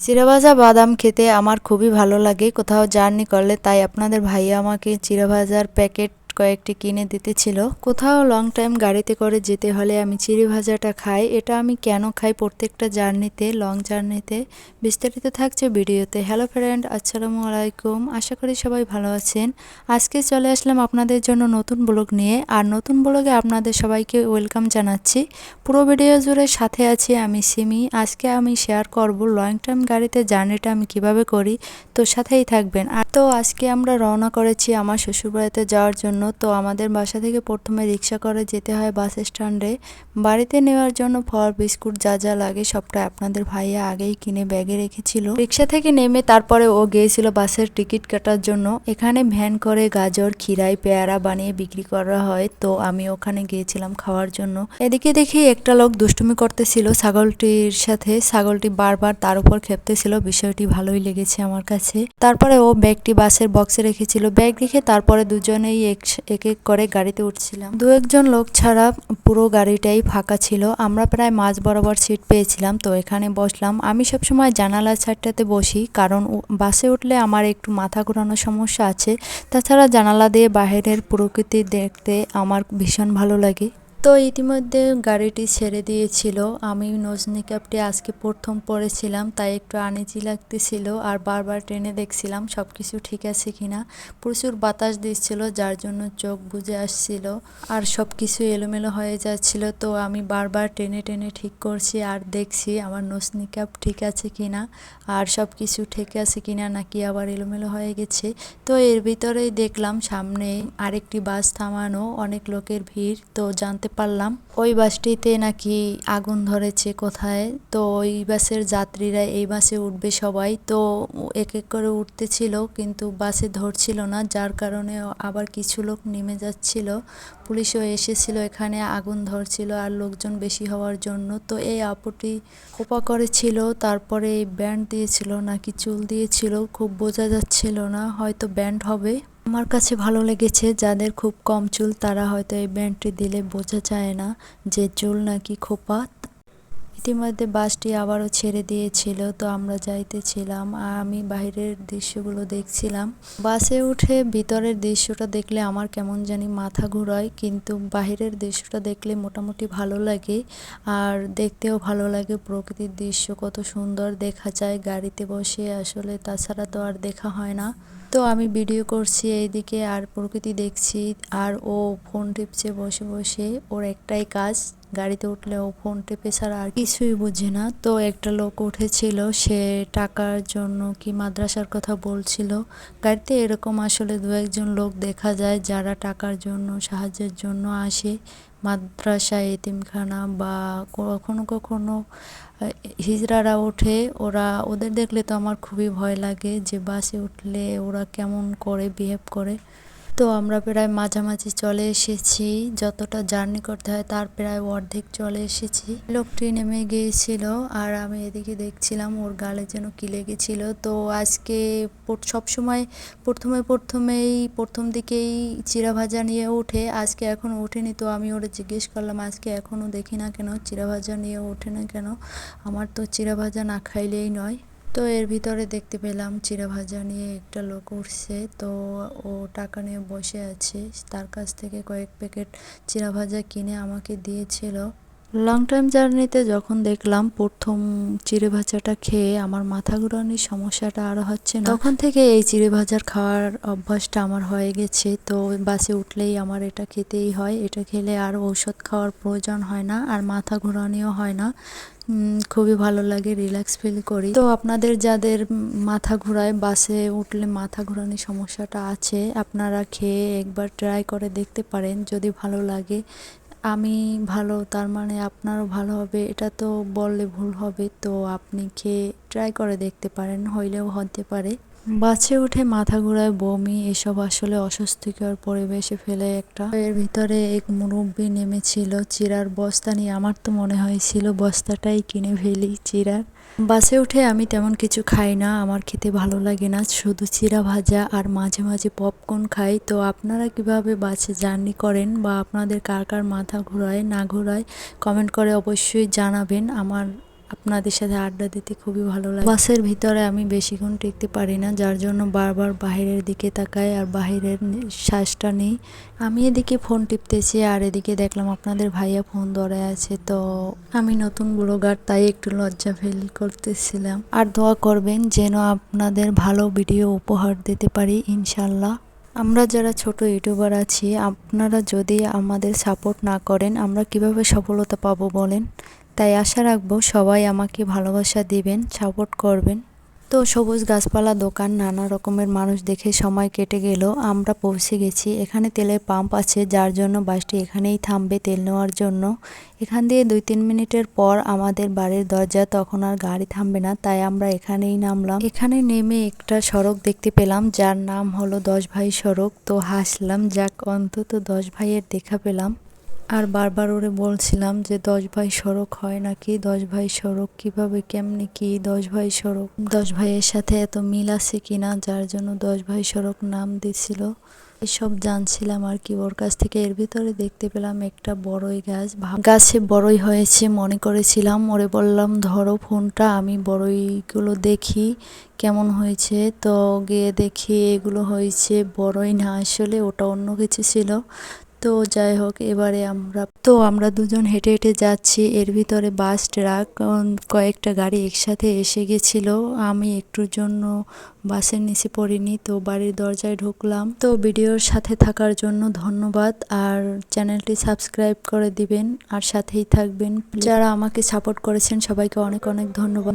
চিরাভাজা বাদাম খেতে আমার খুবই ভালো লাগে। কোথাও জার্নি করলে তাই আপনাদের ভাইয়া আমাকে চিরাভাজার প্যাকেট কয়েকটি কিনে দিতে ছিল। কোথাও লং টাইম গাড়িতে করে যেতে হলে আমি চিড়ি ভাজাটা খাই। এটা আমি কেন খাই প্রত্যেকটা জার্নিতে লং জার্নিতে বিস্তারিত থাকছে ভিডিওতে। হ্যালো ফ্রেন্ড আসসালামু আলাইকুম। আশা করি সবাই ভালো আছেন। আজকে চলে আসলাম আপনাদের জন্য নতুন ব্লগ নিয়ে। আর নতুন ব্লগে আপনাদের সবাইকে ওয়েলকাম জানাচ্ছি। পুরো ভিডিও জুড়ে সাথে আছি আমি সিমি। আজকে আমি শেয়ার করব লং টাইম গাড়িতে জার্নিটা আমি কীভাবে করি, তো সাথেই থাকবেন। আর তো আজকে আমরা রওনা করেছি আমার শ্বশুরবাড়িতে যাওয়ার জন্য। তো আমাদের বাসা থেকে প্রথমে রিক্সা করে যেতে হয় বাস স্ট্যান্ডে। বাড়িতে নেওয়ার জন্য ফল, বিস্কুট যা যা লাগে সবটা আপনাদের ভাইয়া আগেই কিনে ব্যাগে রেখেছিল। রিক্সা থেকে নেমে তারপরে ও গিয়েছিল বাসের টিকিট কাটার জন্য। এখানে ভ্যান করে গাজর খিরাই পেয়ারা বানিয়ে বিক্রি করা হয়। তো আমি ওখানে গিয়েছিলাম খাওয়ার জন্য। এদিকে দেখি একটা লোক দুষ্টুমি করতেছিল ছাগলটির সাথে। ছাগলটি বারবার তার উপর খেপতেছিল। বিষয়টি ভালোই লেগেছে আমার কাছে। তারপরে ও ব্যাগটি বাসের বক্সে রেখেছিল। ব্যাগ রেখে তারপরে দুজনেই এক এক এক করে গাড়িতে উঠছিলাম। দু একজন লোক ছাড়া পুরো গাড়িটাই ফাঁকা ছিল। আমরা প্রায় মাঝ বরাবর সিট পেয়েছিলাম, তো এখানে বসলাম। আমি সবসময় জানালা ছাড়টাতে বসি, কারণ বাসে উঠলে আমার একটু মাথা ঘোরানোর সমস্যা আছে। তাছাড়া জানালা দিয়ে বাহিরের প্রকৃতি দেখতে আমার ভীষণ ভালো লাগে। তো ইতিমধ্যে গাড়িটি ছেড়ে দিয়েছিল। আমি নোজ নিকাপটি আজকে প্রথম পরেছিলাম, তাই একটু আনিজি লাগতেছিল আর বারবার ট্রেনে দেখছিলাম সব কিছু ঠিক আছে কিনা। প্রচুর বাতাস দিচ্ছিল, যার জন্য চোখ বুজে আসছিল আর সব কিছু এলোমেলো হয়ে যাচ্ছিল। তো আমি বারবার টেনে টেনে ঠিক করছি আর দেখছি আমার নোজ নিকাপ ঠিক আছে কিনা আর সব কিছু ঠিক আছে কিনা নাকি আবার এলোমেলো হয়ে গেছে। তো এর ভিতরেই দেখলাম সামনে আরেকটি বাস থামানো, অনেক লোকের ভিড়। তো জানতে পারলাম। ওই বাসটিতে নাকি আগুন ধরেছে কোথায়? তো ওই বাসের যাত্রীরা এই বাসে উঠবে সবাই। তো এক এক করে উঠতেছিল কিন্তু বাসে ধরছিল না, যার কারণে আবার কিছু লোক নেমে যাচ্ছিল। পুলিশও এসেছিল এখানে, আগুন ধরছিল আর লোকজন বেশি হওয়ার জন্য। তো এই আপুটি খোপা করেছিল, তারপরে ব্যান্ড দিয়েছিল নাকি চুল দিয়েছিল, খুব বোঝা যাচ্ছিল না, হয়তো ব্যান্ড হবে। আমার কাছে ভালো লেগেছে, যাদের খুব কম চুল তারা হয়তো এই ব্যান্ডটি দিলে বোঝা যায় না যে চুল নাকি খোপা। ইতিমধ্যে বাসটি আবারও ছেড়ে দিয়েছিল, তো আমরা যাইতেছিলাম। আর আমি বাইরের দৃশ্যগুলো দেখছিলাম। বাসে উঠে ভিতরের দৃশ্যটা দেখলে আমার কেমন জানি মাথা ঘুরায়, কিন্তু বাইরের দৃশ্যটা দেখলে মোটামুটি ভালো লাগে। আর দেখতেও ভালো লাগে প্রকৃতির দৃশ্য, কত সুন্দর দেখা যায় গাড়িতে বসে। আসলে তাছাড়া তো আর দেখা হয় না। তো আমি ভিডিও করছি এইদিকে আর প্রকৃতি দেখছি, আর ও ফোন টিপছে বসে বসে। ওর একটাই কাজ গাড়িতে উঠলে ও ফোন টেপে ছাড়া আর কিছুই বুঝে না। তো একটা লোক উঠেছিল সে টাকার জন্য কি মাদ্রাসার কথা বলছিল? গাড়িতে এরকম আসলে দু একজন লোক দেখা যায় যারা টাকার জন্য সাহায্যের জন্য আসে। মাদ্রাসা এতিমখানা বা কখনো কখনো আহ, হিজড়ারা ওঠে। ওরা ওদের দেখলে তো আমার খুবই ভয় লাগে যে বাসে উঠলে ওরা কেমন করে বিহেভ করে। তো আমরা প্রায় মাঝামাঝি চলে এসেছি। যতটা জার্নি করতে হয় তার প্রায় অর্ধেক চলে এসেছি। লোকটি নেমে গিয়েছিল আর আমি এদিকে দেখছিলাম ওর গালে যেন কি লেগেছিল। তো আজকে সব সময় প্রথমে প্রথমেই প্রথম দিকেই চিরা ভাজা নিয়ে ওঠে, আজকে এখনও ওঠেনি। তো আমি ওরা জিজ্ঞেস করলাম, আজকে এখনও দেখি না কেন? চিরা ভাজা নিয়ে ওঠে না কেন? আমার তো চিরা ভাজা না খাইলেই নয়। তো এর ভিতরে দেখতে পেলাম চিরা ভাজা নিয়ে একটা লোক উঠছে। তো ও টাকা নিয়ে বসে আছে। তার কাছ থেকে কয়েক প্যাকেট চিরা ভাজা কিনে আমাকে দিয়েছিল। লং টাইম জার্নিতে যখন দেখলাম প্রথম চিড়ে ভাজাটা খেয়ে আমার মাথা ঘুরানোর সমস্যাটা আরও হচ্ছে না, তখন থেকে এই চিড়ে ভাজার খাওয়ার অভ্যাসটা আমার হয়ে গেছে। তো বাসে উঠলেই আমার এটা খেতেই হয়। এটা খেলে আর ঔষধ খাওয়ার প্রয়োজন হয় না আর মাথা ঘোরানিও হয় না। খুবই ভালো লাগে রিল্যাক্স ফিল করি। তো আপনাদের যাদের মাথা ঘোরায়, বাসে উঠলে মাথা ঘোরানোর সমস্যাটা আছে, আপনারা খেয়ে একবার ট্রাই করে দেখতে পারেন। যদি ভালো লাগে আমি ভালো, তার মানে আপনারও ভালো হবে, এটা তো বললে ভুল হবে। তো আপনি খেয়ে ট্রাই করে দেখতে পারেন, হইলেও হতে পারে। বাসে উঠে মাথা ঘোরায় বমি, এসব আসলে অস্বস্তিকর পরিবেশে ফেলে একটা। এর ভিতরে এক মুরব্বি নেমেছিল চিরার বস্তা নিয়ে। আমার তো মনে হয়েছিল বস্তাটাই কিনে ফেলি চিরার। বাসে উঠে আমি তেমন কিছু খাই না, আমার খেতে ভালো লাগে না, শুধু চিরা ভাজা আর মাঝে মাঝে পপকর্ন খাই। তো আপনারা কীভাবে বাসে জার্নি করেন বা আপনাদের কার কার মাথা ঘোরায় না ঘোরায় কমেন্ট করে অবশ্যই জানাবেন। আমার আপনাদের সাথে আড্ডা দিতে খুবই ভালো লাগে। বাসের ভিতরে আমি বেশিক্ষণ টিকতে পারি না, যার জন্য বারবার বাইরের দিকে তাকাই আর বাইরের নি- শ্বাসটা নিই। আমি এদিকে ফোন টিপতেছি আর এদিকে দেখলাম আপনাদের ভাইয়া ফোন ধরে আছে, তো আমি নতুন ব্লগার, তাই একটু লজ্জা ফিল করতেছিলাম। আর দোয়া করবেন যেন আপনাদের ভালো ভিডিও উপহার দিতে পারি, ইনশাল্লাহ। আমরা যারা ছোট ইউটিউবার আছি, আপনারা যদি আমাদের সাপোর্ট না করেন, আমরা কীভাবে সফলতা পাবো বলেন? তাই আশা রাখব সবাই আমাকে ভালোবাসা দিবেন সাপোর্ট করবেন। তো সবুজ গাছপালা দোকান, নানা রকমের মানুষ দেখে সময় কেটে গেল, আমরা পৌঁছে গেছি। এখানে তেলের পাম্প আছে, যার জন্য বাসটি এখানেই থামবে তেল নেওয়ার জন্য। এখান দিয়ে দুই তিন মিনিটের পর আমাদের বাড়ির দরজা, তখন আর গাড়ি থামবে না, তাই আমরা এখানেই নামলাম। এখানে নেমে একটা সড়ক দেখতে পেলাম, যার নাম হলো দশ ভাই সড়ক। তো হাসলাম, যাক, অন্তত দশ ভাইয়ের দেখা পেলাম। আর বারবার ওরে বলছিলাম যে, দশ ভাই সড়ক হয় নাকি? দশ ভাই সড়ক কীভাবে, কেমনি কি দশ ভাই সড়ক? দশ ভাইয়ের সাথে এত মিল আছে কিনা যার জন্য দশ ভাই সড়ক নাম দিছিল। এসব জানছিলাম আর কি। ওর কাছ থেকে এর ভিতরে দেখতে পেলাম একটা বড়ই গাছ। গাছে বড়ই হয়েছে মনে করেছিলাম। ওরে বললাম, ধরো ফোনটা, আমি বড়ইগুলো দেখি, কেমন হয়েছে? তো গিয়ে দেখি এগুলো হয়েছে বড়ই না, আসলে ওটা অন্য কিছু ছিল। তো যাই হোক, এবারে আমরা, তো আমরা দুজন হেঁটে হেঁটে যাচ্ছি। এর ভিতরে বাস ট্রাক কয়েকটা গাড়ি একসাথে এসে গেছিল। আমি একটুর জন্য বাসের নিচে পড়িনি, তো বাড়ির দরজায় ঢুকলাম। তো ভিডিওর সাথে থাকার জন্য ধন্যবাদ, আর চ্যানেলটি সাবস্ক্রাইব করে দিবেন, আর সাথেই থাকবেন। যারা আমাকে সাপোর্ট করেছেন, সবাইকে অনেক অনেক ধন্যবাদ।